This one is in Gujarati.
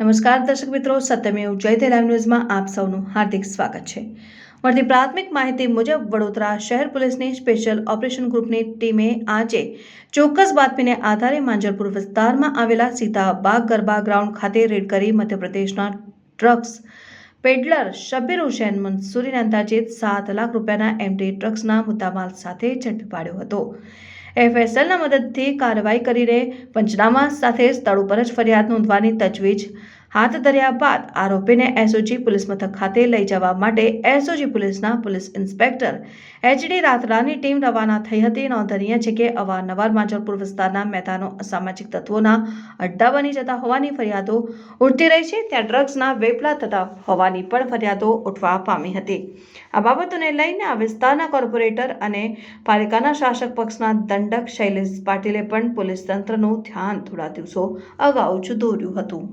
નમસ્કાર દર્શક મિત્રો, સત્યમેવ જયતે લાઈવ ન્યૂઝમાં આપ સૌનું હાર્દિક સ્વાગત છે. મળતી પ્રાથમિક માહિતી મુજબ, વડોદરા શહેર પોલીસની સ્પેશિયલ ઓપરેશન ગ્રુપની ટીમે આજે ચોક્કસ બાતમીને આધારે માંજરપુર વિસ્તારમાં આવેલા સીતા બાગ ગરબા ગ્રાઉન્ડ ખાતે રેડ કરી મધ્યપ્રદેશના ટ્રક્સ પેડલર શબીર હુસેન મંસૂરીને અંદાજે સાત લાખ રૂપિયાના એમટી ટ્રક્સના મુદ્દામાલ સાથે ઝડપી પાડ્યો હતો. એફએસએલના મદદથી કાર્યવાહી કરીને પંચનામા સાથે સ્થળ ઉપર જ ફરિયાદ નોંધવાની તજવીજ હાથ ધર્યા બાદ આરોપીને એસઓજી પોલીસ મથક ખાતે લઈ જવા માટે એસઓજી પોલીસના police inspector HD Ratrani team રવાના થઈ હતી. નોંધનીય છે કે અવારનવાર માંજરપુર વિસ્તારના મેદાનો અસામાજિક તત્વોના અડ્ડા બની જતા હોવાની ફરિયાદો ઉઠતી રહી છે. ત્યાં ડ્રગ્સના વેપલા થતા હોવાની પણ ફરિયાદો ઉઠવા પામી હતી. આ બાબતોને લઈને આ વિસ્તારના કોર્પોરેટર અને પાલિકાના શાસક પક્ષના દંડક શૈલેષ પાટીલે પણ પોલીસ તંત્રનું ધ્યાન થોડા દિવસો અગાઉ જ દોર્યું હતું.